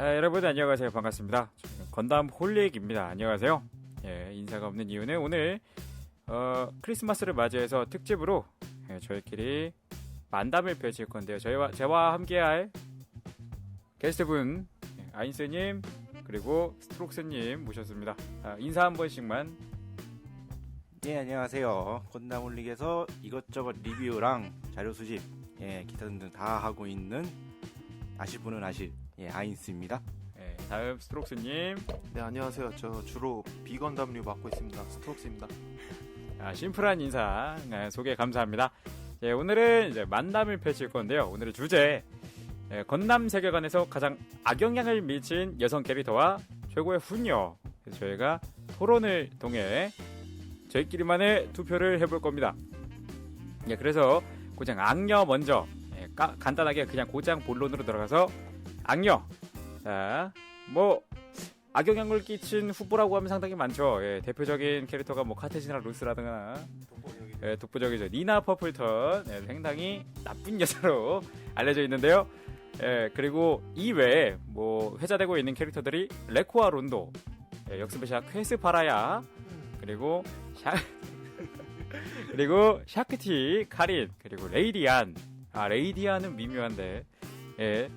아, 여러분 안녕하세요. 반갑습니다. 건담 홀릭입니다. 안녕하세요. 예, 인사가 없는 이유는 오늘 어, 크리스마스를 맞이해서 특집으로 예, 저희끼리 만담을 펼칠 건데요. 저희와 제와 함께할 게스트분 예, 아인스님 그리고 스트록스님 모셨습니다. 아, 인사 한 번씩만. 예, 안녕하세요. 건담올릭에서 이것저것 리뷰랑 자료 수집, 예, 기타 등등 다 하고 있는 아실 분은 아실, 예, 아인스입니다. 예, 다음 스트록스님 네 안녕하세요. 저 주로 비건 담류 맡고 있습니다. 스트록스입니다. 아, 심플한 인사 네, 소개 감사합니다. 예, 오늘은 이제 만남을 펼칠 건데요. 오늘의 주제 예, 건남 세계관에서 가장 악영향을 미친 여성 캐릭터와 최고의 훈녀. 그래서 저희가 토론을 통해 저희끼리만의 투표를 해볼 겁니다. 예, 그래서 고장 악녀 먼저 예, 까- 간단하게 그냥 고장 본론으로 들어가서 악녀. 자, 뭐 악영향을 끼친 후보라고 하면 상당히 많죠. 예, 대표적인 캐릭터가 뭐 카테지나 루스라든가 예, 독보적이죠. 니나 퍼플턴 예, 상당히 나쁜 여자로 알려져 있는데요. 예, 그리고 이 외에 뭐 회자되고 있는 캐릭터들이 레코아 론도, 예, 역스페샤 퀘스 파라야, 그리고 샤 그리고 샤크티 카린, 그리고 레이디안. 아 레이디안은 미묘한데, 예,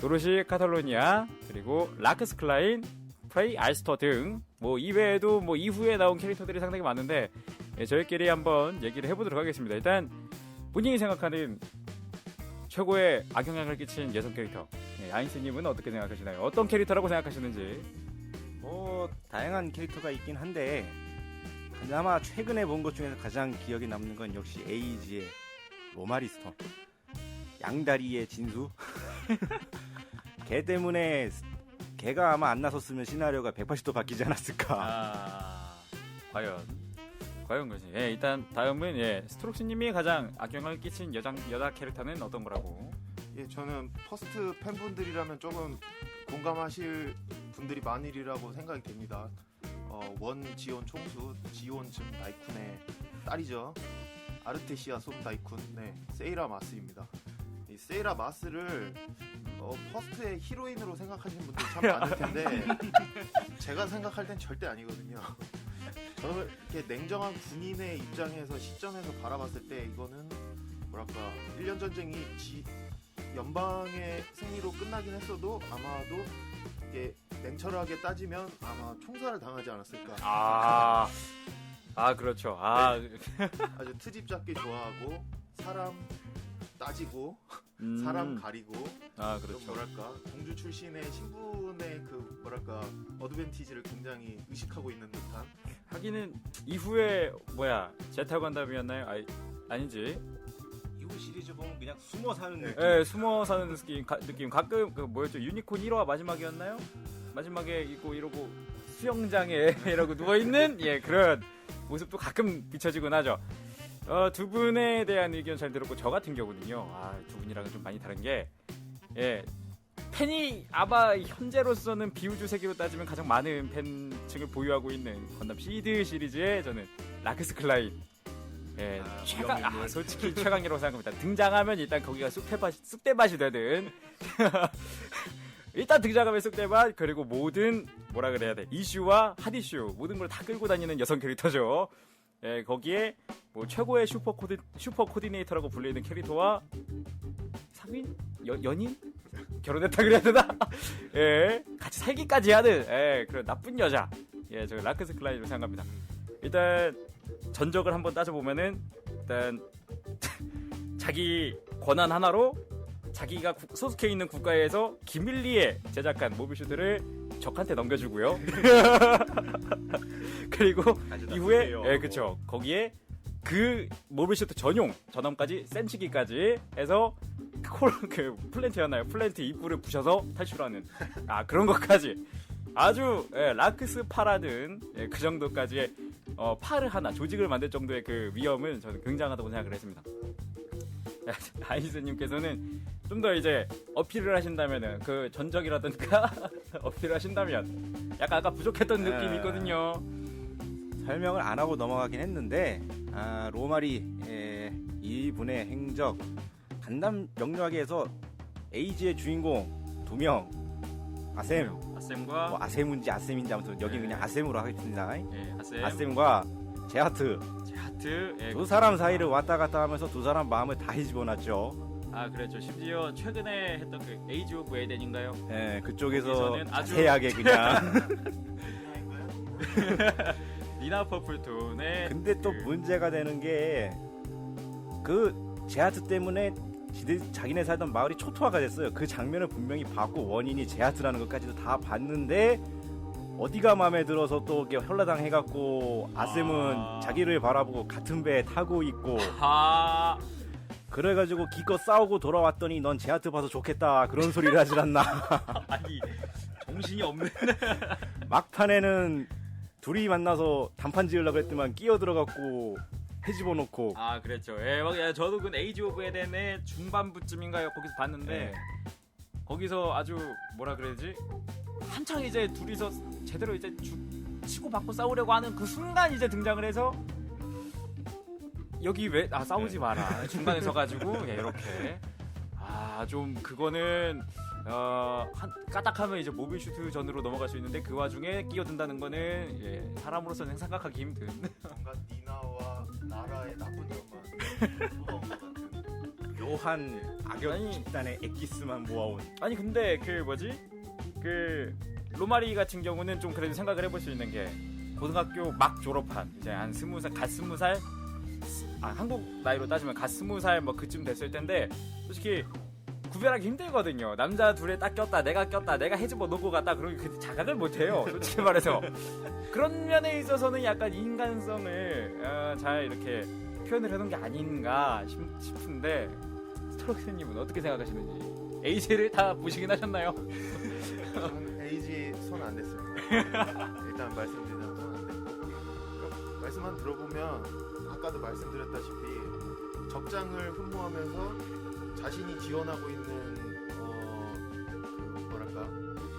도로시 카탈로니아, 그리고 라크스 클라인, 프레이 알스터 등 뭐 이외에도 뭐 이후에 나온 캐릭터들이 상당히 많은데 예, 저희끼리 한번 얘기를 해보도록 하겠습니다. 일단 본인이 생각하는 최고의 악영향을 끼친 여성 캐릭터 예, 아인스님은 어떻게 생각하시나요? 어떤 캐릭터라고 생각하시는지 뭐, 다양한 캐릭터가 있긴 한데, 그나마 최근에 본 것 중에서 가장 기억에 남는 건 역시 에이지의 로마리스터. 양다리의 진수. 걔 때문에, 걔가 아마 안 나섰으면 시나리오가 180도 바뀌지 않았을까. 아 과연 과연 그지 예, 일단 다음은 예, 스트록스님이 가장 악영향을 끼친 여장, 여자 캐릭터는 어떤 거라고 예 저는 퍼스트 팬분들이라면 조금 공감하실 분들이 많으리라고 생각이 됩니다. 어, 원 지온 총수 지온 즉 나이쿤의 딸이죠. 아르테시아 솜 나이쿤 네 세이라 마스입니다. 이 세이라 마스를 어, 퍼스트의 히로인으로 생각하시는 분들 참 많을 텐데 제가 생각할 땐 절대 아니거든요. 저는 이렇게 냉정한 군인의 입장에서 시점에서 바라봤을 때 이거는 뭐랄까 1년 전쟁이 지, 연방의 승리로 끝나긴 했어도 아마도 이게 냉철하게 따지면 아마 총살을 당하지 않았을까. 아, 아 그렇죠 아, 아주 트집 잡기 좋아하고 사람 따지고 음, 사람 가리고 아 좀 그렇죠 뭐랄까 공주 출신의 신분의 그 뭐랄까 어드밴티지를 굉장히 의식하고 있는 듯한 하기는 이후에 뭐야 제타 건담이었나요? 아, 아니지. 이후 시리즈 보면 그냥 숨어 사는 느낌. 예, 숨어 사는 느낌, 가, 느낌. 가끔 그 뭐였죠? 유니콘 1화 마지막이었나요? 마지막에 이고 이러고 수영장에 이러고 누워 있는 예 그런 모습도 가끔 비춰지곤 하죠. 어, 두 분에 대한 의견 잘 들었고 저 같은 경우는요. 아, 두 분이랑은 좀 많이 다른 게 예. 팬이 아마 현재로서는 비우주 세계로 따지면 가장 많은 팬층을 보유하고 있는 건담 시드 시리즈의 저는 라크스 클라인 예, 아, 최강. 아, 솔직히 최강이라고 생각합니다. 등장하면 일단 거기가 쑥대밭, 쑥대밭이 되든. 일단 등장하면 쑥대밭, 그리고 모든, 뭐라 그래야 돼, 이슈와 핫이슈, 모든 걸 다 끌고 다니는 여성 캐릭터죠. 예, 거기에, 뭐, 최고의 슈퍼 코디, 슈퍼 코디네이터라고 불리는 캐릭터와, 사귄? 여, 연인? 결혼했다 그래야 되나? 예, 같이 살기까지 하는, 예, 그런 나쁜 여자. 예, 저 라크스 클라인으로 생각합니다. 일단, 전적을 한번 따져보면은 일단 자기 권한 하나로 자기가 국- 소속해 있는 국가에서 기밀리에 제작한 모비슈트를 적한테 넘겨주고요. 그리고 이후에. 예 그쵸 거기에 그 모비슈트 전용 전원까지 센치기까지 해서 콜, 그 플랜트였나요? 플랜트 입구를 부셔서 탈출하는 아 그런 것까지 아주 예, 라크스 파라든 예, 그 정도까지의 어, 파를 하나 조직을 만들 정도의 그 위험은 저는 굉장하다고 생각을 했습니다. 아이스님께서는 좀 더 이제 어필을 하신다면은 그 전적이라든가 어필을 하신다면 약간 아까 부족했던 느낌이 네. 있거든요. 설명을 안 하고 넘어가긴 했는데 아, 로마리 예, 이분의 행적 간담 명료하게 해서 에이지의 주인공 두명 아셈. 아셈과 뭐 아셈인지 아셈인지 아무튼 여기 네. 그냥 아셈으로 하겠습니다. 예, 아셈, 아셈과 제하트 제하트, 예, 두 사람 사이를 왔다 갔다 하면서 두 사람 마음을 다 뒤집어놨죠. 아 그랬죠. 심지어 최근에 했던 그 에이지 오브 에덴인가요? 예, 그쪽에서 거기서는 아주- 자세하게 그냥. 니나 퍼플톤의 근데 또 그- 문제가 되는 게 그 제하트 때문에 지들 자기네 살던 마을이 초토화가 됐어요. 그 장면을 분명히 봤고 원인이 제하트라는 것까지도 다 봤는데 어디가 마음에 들어서 또 이렇게 혈라당 해갖고 아셈은 아. 자기를 바라보고 같은 배에 타고 있고 아 그래가지고 기껏 싸우고 돌아왔더니 넌 제하트 봐서 좋겠다 그런 소리를 하질 않나 아니 정신이 없는 막판에는 둘이 만나서 단판 지으려고 했더만 끼어 들어갔고 해집어 놓고 아 그랬죠. 예, 막, 예, 저도 그 에이지 오브 에덴의 중반부쯤인가요? 거기서 봤는데 네. 거기서 아주 뭐라 그래야지 한창 이제 둘이서 제대로 이제 주, 치고 받고 싸우려고 하는 그 순간 이제 등장을 해서 여기 왜 아 싸우지 마라. 중간에 서가지고 예, 이렇게. 아 좀 그거는 어 한 까딱하면 이제 모빌 슈트 전으로 넘어갈 수 있는데 그 와중에 끼어든다는 거는 예, 사람으로서는 생각하기 힘든. 뭔가 니나와 나라의 나쁜 점만. 묘한 악역 아니. 집단의 엑기스만 모아온. 아니 근데 그 뭐지 그 로마리 같은 경우는 좀 그래도 생각을 해볼 수 있는 게 고등학교 막 졸업한 이제 한 스무 살갓 스무 살 아 한국 나이로 따지면 갓 스무 살 뭐 그쯤 됐을 텐데 솔직히 구별하기 힘들거든요. 남자 둘에 딱 꼈다 내가 꼈다 내가 해집어 놓고 갔다 그러면 그 자각을 못해요 솔직히 말해서. 그런 면에 있어서는 약간 인간성을 어, 잘 이렇게 표현을 해놓은 게 아닌가 싶, 싶은데 스트로크님은 어떻게 생각하시는지 에이지를 다 보시긴 하셨나요? 저는 에이지 손 안 댔습니다. 일단 말씀드리자면 손 안 댔고 그러니까 말씀만 들어보면 아까도 말씀드렸다시피 적장을 흠모하면서 자신이 지원하고 있는 어, 그 뭐랄까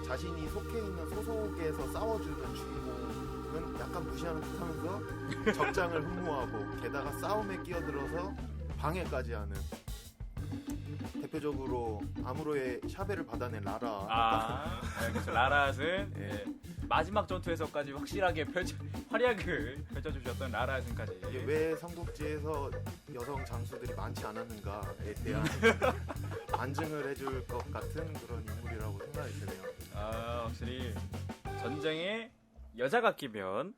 자신이 속해 있는 소속에서 싸워주는 주인공은 약간 무시하는 듯하면서 적장을 흠모하고 게다가 싸움에 끼어들어서 방해까지 하는 대표적으로 아무로의 샤베를 받아낸 라라 아, 네, 그렇죠. 라라스는 예. 예, 마지막 전투에서까지 확실하게 펼쳐, 활약을 펼쳐주셨던 라라스까지. 이게 왜 삼국지에서 여성 장수들이 많지 않았는가에 대한 안증을 해줄 것 같은 그런 인물이라고 생각이 드네요. 아, 확실히 전쟁에 여자가 끼면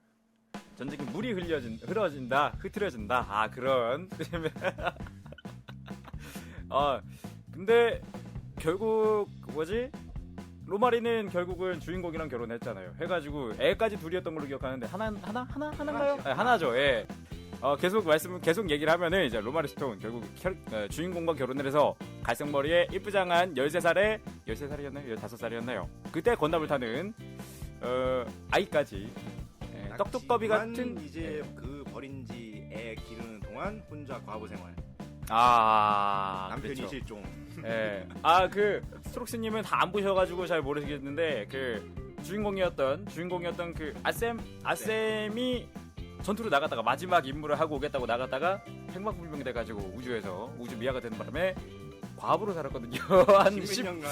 전쟁에 물이 흘려진, 흐러진다, 흐트러진다. 아, 그런. 아, 근데 결국 뭐지? 로마리는 결국은 주인공이랑 결혼했잖아요. 해가지고 애까지 둘이었던 걸로 기억하는데 하나 하나 하나 하나인가요? 하나죠. 네, 하나죠. 예. 어, 계속 말씀 계속 얘기를 하면은 이제 로마리 스톤 결국 혈- 어, 주인공과 결혼을 해서 갈색 머리에 이쁘장한 13살에 13살이었나요? 15살이었나요? 그때 건담을 타는 어, 아이까지 예, 떡두꺼비 낙지만 같은 이제 예. 그 버린 지 애 기르는 동안 혼자 과부 생활 아 남편이 그렇죠. 실종 예. 아, 그, 스트록스님은 다 안 보셔가지고 잘 모르시겠는데, 그, 주인공이었던, 주인공이었던 그, 아셈, 아셈이 전투로 나갔다가 마지막 임무를 하고 오겠다고 나갔다가 행방불명이 돼가지고 우주에서, 우주 미아가 되는 바람에 과부로 살았거든요. 한 10, 10년간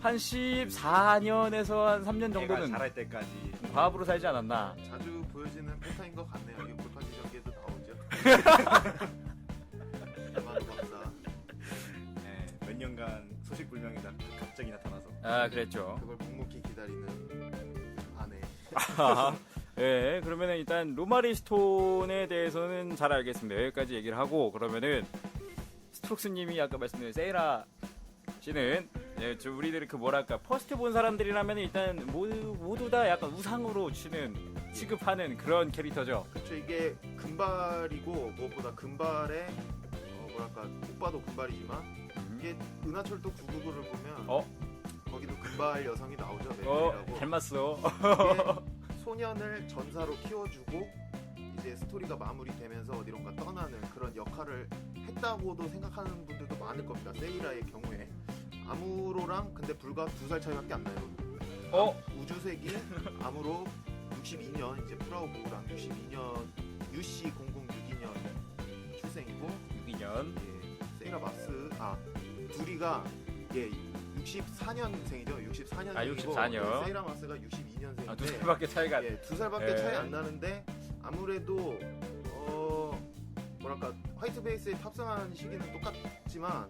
한 14년에서 한 3년 애가 정도는 자랄 때까지 과부로 살지 않았나. 자주 보여지는 패턴인 것 같네요. 이게 볼판지전기에도 나오죠. 갑자기 나타나서 아, 그랬죠. 그걸 묵묵히 기다리는 아내. 예, 그러면은 일단 로마리 스톤에 대해서는 잘 알겠습니다. 여기까지 얘기를 하고 그러면은 스트록스님이 아까 말씀드린 세이라 씨는 예, 저 우리들이 그 뭐랄까 퍼스트 본 사람들이라면 일단 모두 모두 다 약간 우상으로 치는 취급하는 그런 캐릭터죠. 그렇죠. 이게 금발이고 무엇보다 금발에 어, 뭐랄까 오빠도 금발이지만 이게 은하철도 999를 보면 어? 거기도 금발 여성이 나오죠. 어, 메밀이라고. 닮았어. 이게 소년을 전사로 키워주고 이제 스토리가 마무리되면서 어디론가 떠나는 그런 역할을 했다고도 생각하는 분들도 많을 겁니다. 세이라의 경우에 아무로랑 근데 불과 두 살 차이밖에 안 나요. 어? 우주색이 아무로 62년 이제 프라우브랑 62년 UC 0062년 출생이고 6인년. 예, 세이라 마스 아 둘이가 예 64년생이죠. 64년생이고 아, 64년. 세이라마스가 62년생인데 아, 두 살밖에 차이가 안 예, 두 살밖에 예. 차이 안 나는데 아무래도 어 뭐랄까 화이트 베이스에 탑승한 시기는 똑같지만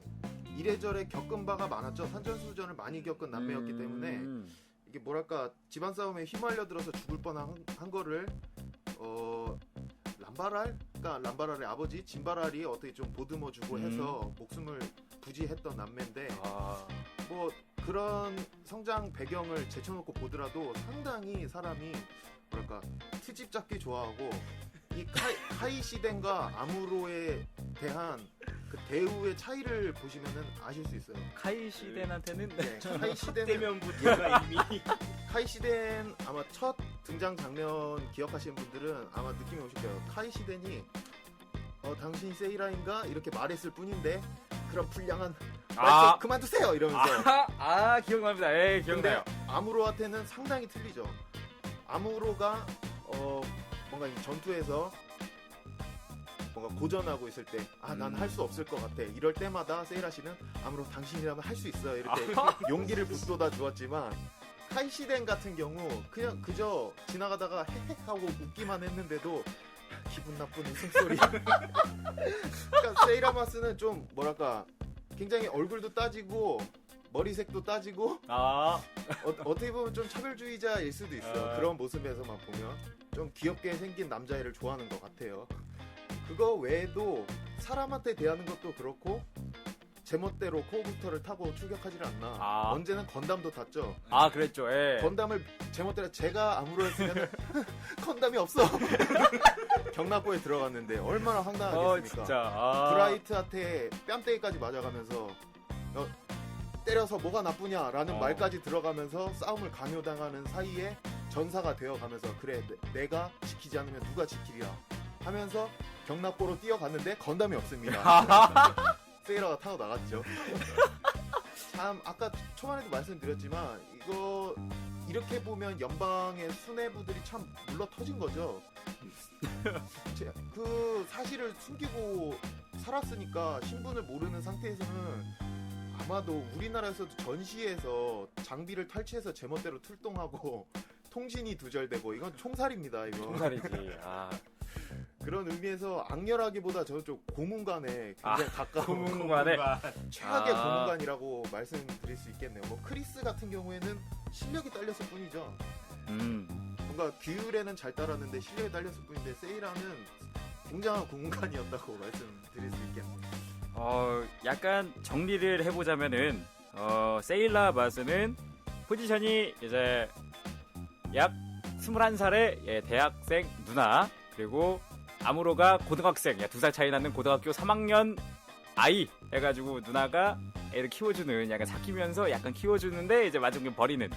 이래저래 겪은 바가 많았죠. 산전수전을 많이 겪은 남매였기 때문에 음. 이게 뭐랄까 집안 싸움에 휘말려 들어서 죽을 뻔한 한 거를 어 람바랄, 그러니까 람바랄의 아버지 진바랄이 어떻게 좀 보듬어 주고 음. 해서 목숨을 부지했던 남매인데 아, 뭐 그런 성장 배경을 제쳐놓고 보더라도 상당히 사람이 뭐랄까 트집 잡기 좋아하고 이 카이, 카이 시덴과 아무로에 대한 그 대우의 차이를 보시면은 아실 수 있어요. 카이 시덴한테는 네, 카이 시덴은 대면부터가 이미 카이 시덴 아마 첫 등장 장면 기억하시는 분들은 아마 느낌이 오실 거예요. 카이 시덴이 어 당신이 세이라인가 이렇게 말했을 뿐인데 그런 불량한 말 아. 좀 그만두세요 이러면서 아, 아 기억납니다. 예, 기억나요. 아무로한테는 상당히 틀리죠. 아무로가 어 뭔가 이 전투에서 뭔가 고전하고 있을 때 아 난 음. 할 수 없을 것 같아 이럴 때마다 세이라 씨는 아무로 당신이라면 할 수 있어 이렇게 아. 용기를 북돋아 주었지만 카이시덴 같은 경우 그냥 그저 지나가다가 헤헤 하고 웃기만 했는데도 기분 나쁜 웃음소리 그러니까 세이라마스는 좀 뭐랄까 굉장히 얼굴도 따지고 머리색도 따지고 아, 어, 어떻게 보면 좀 차별주의자일 수도 있어. 아. 그런 모습에서만 보면 좀 귀엽게 생긴 남자애를 좋아하는 것 같아요. 그거 외에도 사람한테 대하는 것도 그렇고 제멋대로 코어부터를 타고 출격하지를 않나. 아. 언제는 건담도 탔죠. 아 그랬죠. 예. 건담을 제멋대로 제가 아무로 했으면 건담이 없어. 경납고에 들어갔는데 얼마나 어 황당하겠습니까? 진짜. 아. 브라이트한테 뺨때기까지 맞아가면서 어, 때려서 뭐가 나쁘냐라는 어. 말까지 들어가면서 싸움을 강요당하는 사이에 전사가 되어가면서 그래 내, 가 지키지 않으면 누가 지키리라 하면서 경납고로 뛰어갔는데 건담이 없습니다. 세이라가 타고 나갔죠. 참 아까 초반에도 말씀드렸지만 이거 이렇게 보면 연방의 수뇌부들이 참 물러 터진 거죠. 제- 그 사실을 숨기고 살았으니까 신분을 모르는 상태에서는 아마도 우리나라에서도 전시에서 장비를 탈취해서 제멋대로 출동하고 통신이 두절되고 이건 총살입니다. 이거 총살이지. 아, 그런 의미에서 악렬하기보다 저는 좀 고문관에 굉장히 가까운 고문관에 최악의 아. 고문관이라고 말씀드릴 수 있겠네요. 뭐 크리스 같은 경우에는 실력이 딸렸을 뿐이죠. 음. 뭔가 규율에는 잘 따랐는데 실력이 딸렸을 뿐인데 세이라는 굉장한 고문관이었다고 말씀드릴 수 있겠네요. 어, 약간 정리를 해보자면은 어, 세일라 마스는 포지션이 이제 약 21살의 예, 대학생 누나 그리고 아무로가 고등학생 두살 차이 나는 고등학교 3학년 아이 해가지고 누나가 애를 키워주는 약간 삭히면서 약간 키워주는데 이제 마지막에 버리는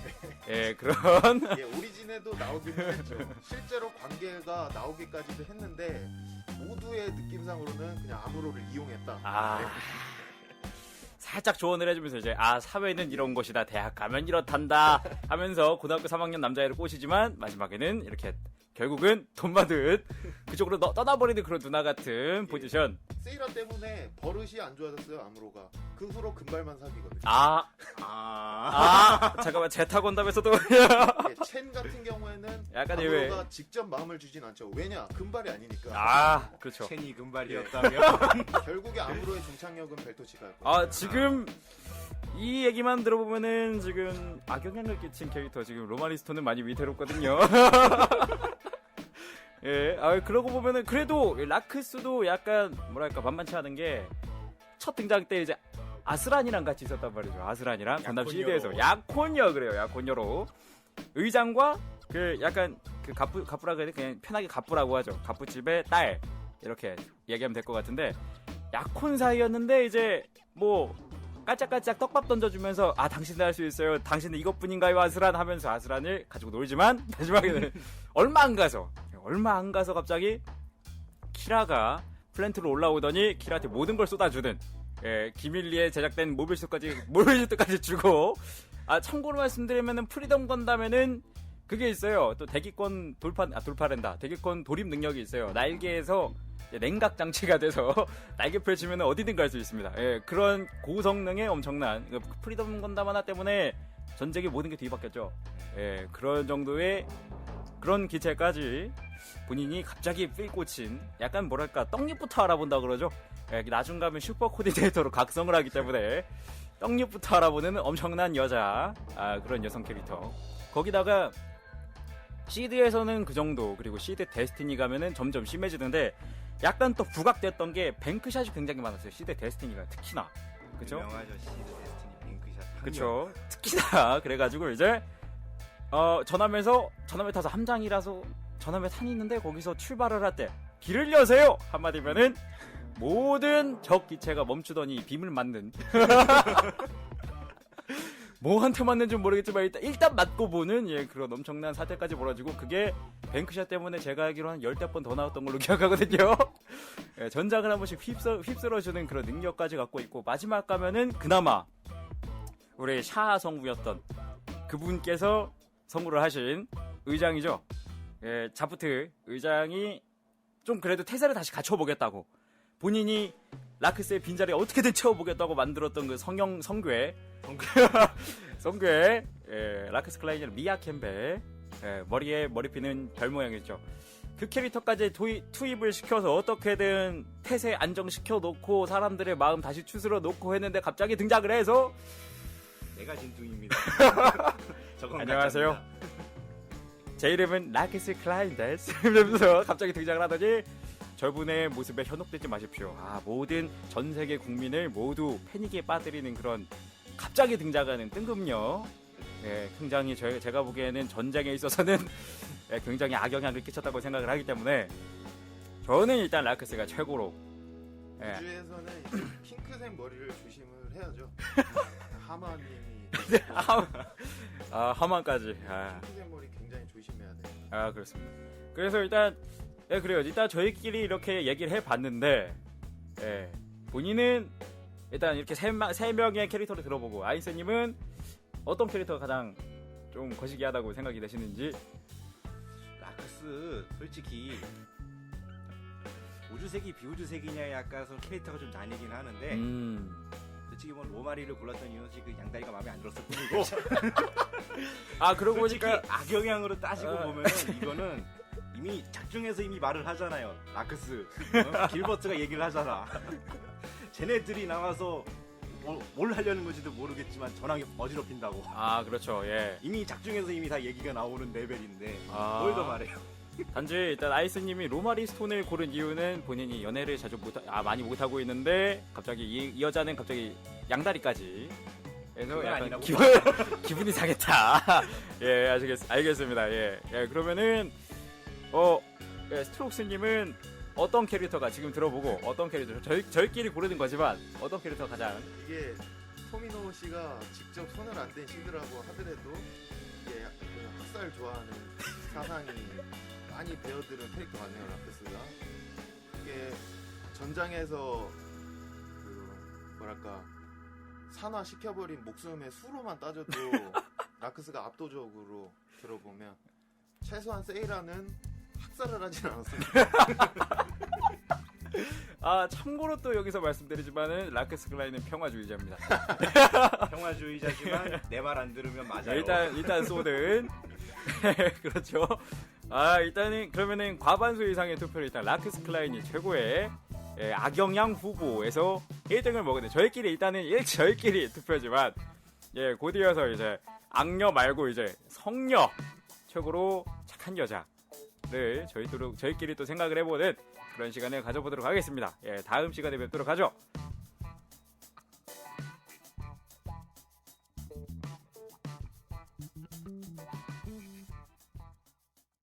예 그런 예, 오리진에도 나오기는 했죠. 실제로 관계가 나오기까지도 했는데 모두의 느낌상으로는 그냥 아무로를 이용했다. 아 네. 살짝 조언을 해주면서 이제 아 사회는 이런 것이다 대학 가면 이렇단다 하면서 고등학교 3학년 남자애를 꼬시지만 마지막에는 이렇게 결국은 돈 받은 그쪽으로 떠- 떠나버리는 그런 누나 같은 포지션 세이라 때문에 버릇이 안 좋아졌어요 아무로가. 그 후로 금발만 사귀거든요. 아, 아, 아 잠깐만 제타 건담에서도 예, 첸 같은 경우에는 약간 예외 아무로가 직접 마음을 주진 않죠. 왜냐 금발이 아니니까. 아 그렇죠 체니 금발이었다면 결국에 아무로의 종착역은 벨토치가. 아 지금 이 얘기만 들어보면은 지금 악영향을 끼친 캐릭터 지금 로마리스토는 많이 위태롭거든요. 예, 아 그러고 보면은 그래도 라크스도 약간 뭐랄까 만만치 않은 게 첫 등장 때 이제 아스란이랑 같이 있었단 말이죠. 아스란이랑 건담. 시대에서 약혼녀 그래요. 약혼녀로 의장과 그 약간 그 갑부 갑부라 그래 그냥 편하게 갑부라고 하죠. 갑부집의 딸 이렇게 얘기하면 될 것 같은데 약혼 사이였는데 이제 뭐 깔짝깔짝 떡밥 던져주면서 아 당신도 할 수 있어요 당신은 이것뿐인가요 아스란 하면서 아스란을 가지고 놀지만 마지막에는 얼마 안 가서 얼마 안 가서 갑자기 키라가 플랜트로 올라오더니 키라한테 모든 걸 쏟아주는 예, 기밀리에 제작된 모빌슈트까지 모빌슈트까지 주고 아 참고로 말씀드리면은 프리덤 건담에는 그게 있어요 또 대기권 돌파 아 돌파랜다 대기권 돌입 능력이 있어요 날개에서 냉각 장치가 돼서 날개 펼치면 어디든 갈 수 있습니다. 예, 그런 고성능의 엄청난 그 프리덤 건담 하나 때문에 전쟁의 모든 게 뒤바뀌었죠. 예, 그런 정도의 그런 기체까지 본인이 갑자기 필 꽂힌 약간 뭐랄까 떡잎부터 알아본다 그러죠. 예, 나중 가면 슈퍼 코디네이터로 각성을 하기 때문에 떡잎부터 알아보는 엄청난 여자 아, 그런 여성 캐릭터. 거기다가 시드에서는 그 정도 그리고 시드 데스티니 가면은 점점 심해지는데 약간 또 부각됐던 게 뱅크샷이 굉장히 많았어요. 시드 데스티니가 특히나 그죠? 유명하죠 시드 데스티니 뱅크샷. 그쵸. 특히나 그래가지고 이제 어 전함에서 전함에 타서 함장이라서 전함에 탄이 있는데 거기서 출발을 할때 길을 여세요. 한마디면은 모든 적 기체가 멈추더니 빔을 맞는. 뭐한테 맞는지 모르겠지만 일단, 일단 맞고 보는 예 그런 엄청난 사태까지 벌어지고 그게 뱅크샷 때문에 제가 알기로 한 열댓 번 더 나왔던 걸로 기억하거든요. 예, 전작을 한 번씩 휩쓸, 휩쓸어주는 그런 능력까지 갖고 있고 마지막 가면은 그나마 우리 샤 성우였던 그분께서 성우를 하신 의장이죠. 예, 자프트 의장이 좀 그래도 태세를 다시 갖춰보겠다고 본인이 라크스의 빈자리에 어떻게든 채워보겠다고 만들었던 그 성형 성괴 성괴 예, 라크스 클라이저는 미야 캠벨 예, 머리에 머리핀은 별 모양이죠. 그 캐릭터까지 도입, 투입을 시켜서 어떻게든 태세 안정시켜 놓고 사람들의 마음 다시 추스러 놓고 했는데 갑자기 등장을 해서 내가 진뚱입니다. 안녕하세요. 제 이름은 라키스 클라인데스 이러면서 갑자기 등장을 하더니 저분의 모습에 현혹되지 마십시오. 아, 모든 전 세계 국민을 모두 패닉에 빠뜨리는 그런 갑자기 등장하는 뜬금요. 예, 굉장히 저, 제가 보기에는 전쟁에 있어서는 예, 굉장히 악영향을 끼쳤다고 생각을 하기 때문에 저는 일단 라크스가 최고로 예, 우주에서는 이제 핑크색 머리를 조심을 해야죠. 하마님이 아, 아 하만까지 아. 핑크색 머리. 아 그렇습니다. 그래서 일단 예 그래요. 일단 저희끼리 이렇게 얘기를 해봤는데 예 본인은 일단 이렇게 세, 마- 세 명의 캐릭터를 들어보고 아이스님은 어떤 캐릭터가 가장 좀 거시기하다고 생각이 되시는지 라크스 솔직히 우주색이 비우주색이냐에 약간 좀 캐릭터가 좀 나뉘긴 하는데 음. 솔직히 뭐 로마리를 골랐던 이유는 그 양다리가 마음에 안 들었을 뿐이고 아 그러고 보니까 악영향으로 따지고 어. 보면은 이거는 이미 작중에서 이미 말을 하잖아요. 라크스. 어? 길버트가 얘기를 하잖아. 쟤네들이 나와서 뭐, 뭘 하려는 건지도 모르겠지만 전황이 어지럽힌다고. 아 그렇죠. 예. 이미 작중에서 이미 다 얘기가 나오는 레벨인데 아. 뭘더 말해요 단지 일단 아이스님이 로마리 스톤을 고른 이유는 본인이 연애를 자주 못, 아 많이 못 하고 있는데 갑자기 이, 이 여자는 갑자기 양다리까지. 그래서 그건 약간 아니라고. 기분 기분이 상했다. 예, 알겠, 알겠습니다. 예, 예 그러면은 어 예, 스트록스님은 어떤 캐릭터가 지금 들어보고 어떤 캐릭터 저희 저희끼리 고르는 거지만 어떤 캐릭터가 가장 이게 토미노 씨가 직접 손을 안 댄 시드라고 하더라도 이게 그 학살 좋아하는 사상이 많이 배어들은 캐릭터 같네요 라크스가 이게 전장에서 그 뭐랄까 산화 시켜버린 목숨의 수로만 따져도 라크스가 압도적으로 들어보면 최소한 세이라는 학살을 하진 않았습니다. 아 참고로 또 여기서 말씀드리지만은 라크스 클라이는 평화주의자입니다. 평화주의자지만 내 말 안 들으면 맞아요 일단 일단 소든 그렇죠. 아 일단은 그러면은 과반수 이상의 투표를 일단 라크스 클라인이 최고의 예, 악영향 후보에서 1등을 먹었는데 저희끼리 일단은 일 저희끼리 투표지만 예 곧이어서 이제 악녀 말고 이제 성녀 최고로 착한 여자를 저희도 저희끼리 또 생각을 해보는 그런 시간을 가져보도록 하겠습니다. 예 다음 시간에 뵙도록 하죠.